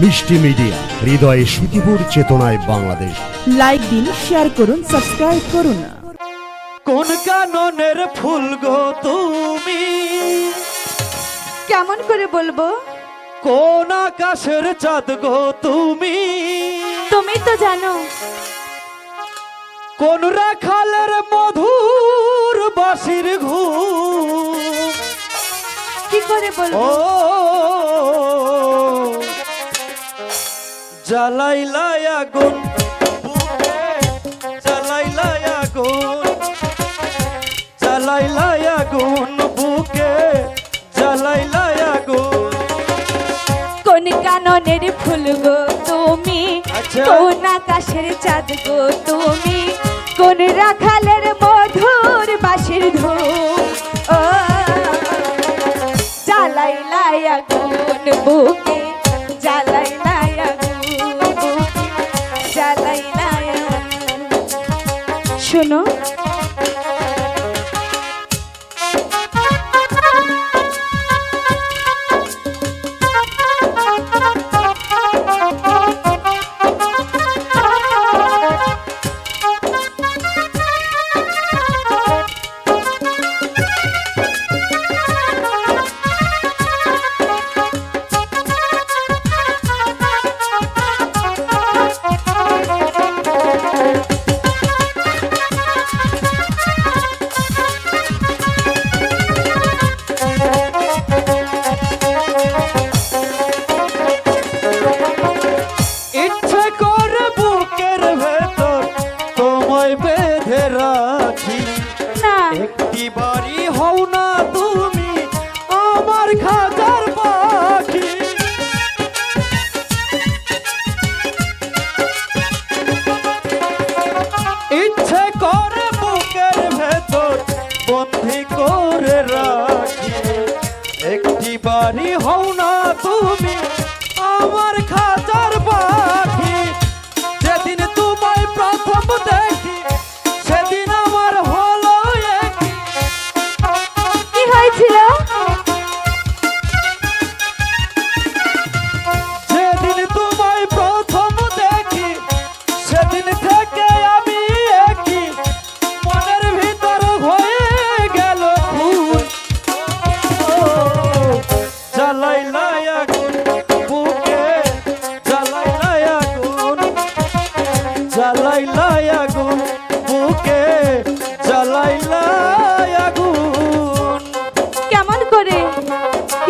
মিষ্টি মিডিয়া হৃদয়ে সুখীপুর চেতনায় বাংলাদেশ। লাইক দিন শেয়ার করুন সাবস্ক্রাইব করুন। কোন কাননের ফুল গো তুমি? কেমন করে বলব? কোন আকাশের চাঁদ গো তুমি? তুমি তো জানো। কোন রাখালের মধুর বাসির ঘু কি করে ও বলব জ্বালাইলাই আগুন জ্বালাইলাই আগুন জ্বালাইলাই আগুন বুকে জ্বালাইলাই আগুন। কোন কাননের ফুল গো তুমি? আচ্ছা। কোন আকাশের চাঁদ গো তুমি? কোন রাখালের মধুর বাঁশির ধূম ও জ্বালাই আগুন বুকে জ্বালাই desayuno. হও না।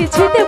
কিছুতে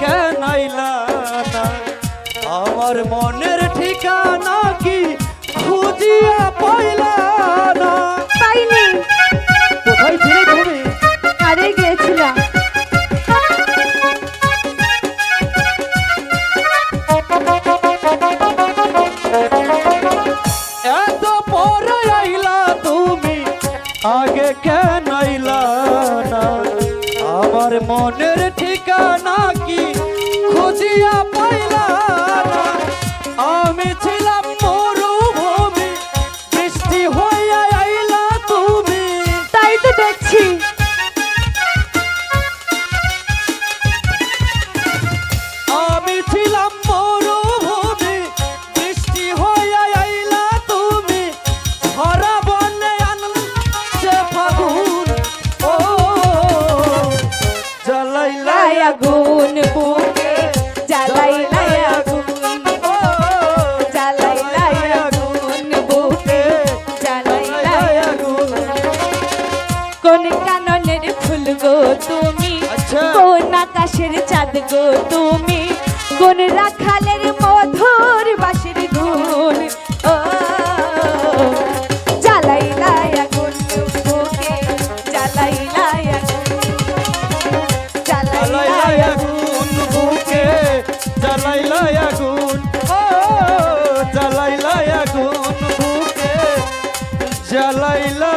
কেন আইলা না আমার মনের ঠিকানা কি খুঁজিয়া পাইলা না। পাইনি। কোথায় ছিলে তুমি? হারিয়ে গিয়েছিলাম। এত পরে আইলা তুমি আগে কেন আইলা না? আমার মনের ঠিকানা কোন কাননের ফুল গো তুমি। কোন আকাশ বাঁশের চাঁদ গো তুমি। কোন রাখালের মধুর বাঁশের ধুন ও জ্বালাইলা আগুন বুকে জ্বালাইলা আগুন। জ্বালাইলা জ্বালাইলা আগুন আগুন বুকে জ্বালাইলা আগুন। ও জ্বালাইলা আগুন বুকে জ্বালাইলা